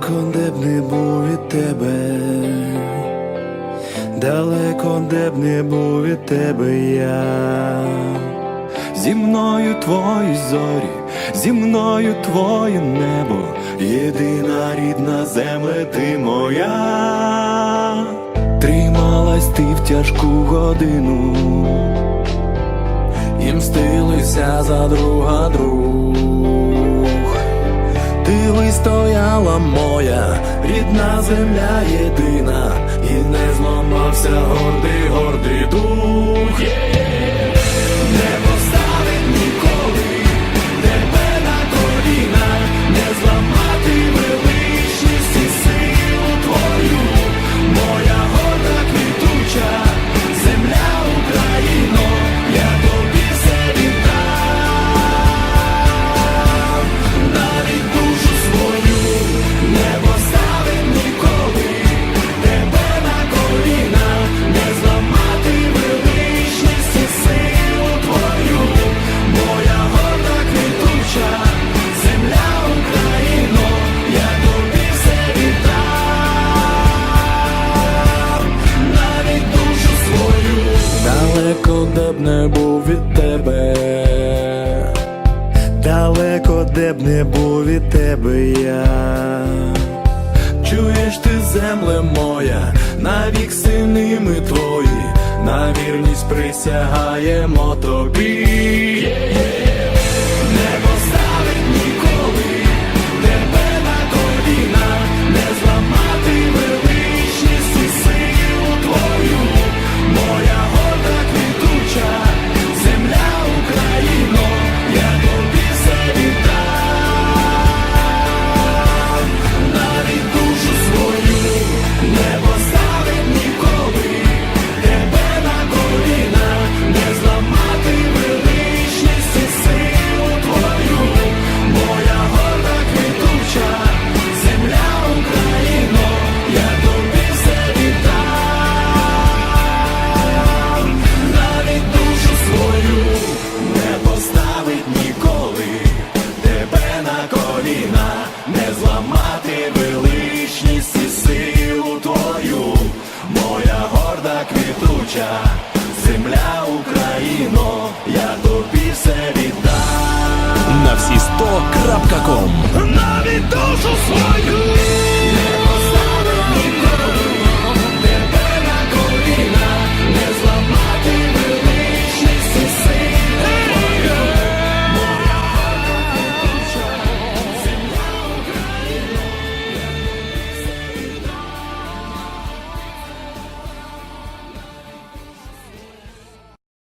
Далеко де б не був від тебе, далеко де б не був від тебе я, зі мною твої зорі, зі мною твоє небо, єдина рідна земля ти моя, трималась ти в тяжку годину, і мстилися за друга друг. Ти вистояла моя рідна земля єдина, і не зламався гордий, гордий дух. Не був від тебе. Далеко де б не був від тебе я. Чуєш ти, земле моя, навік сини ми твої, на вірність присягаємо тобі. Квітуча, земля Україно, я тобі все віддам. на всі 100.com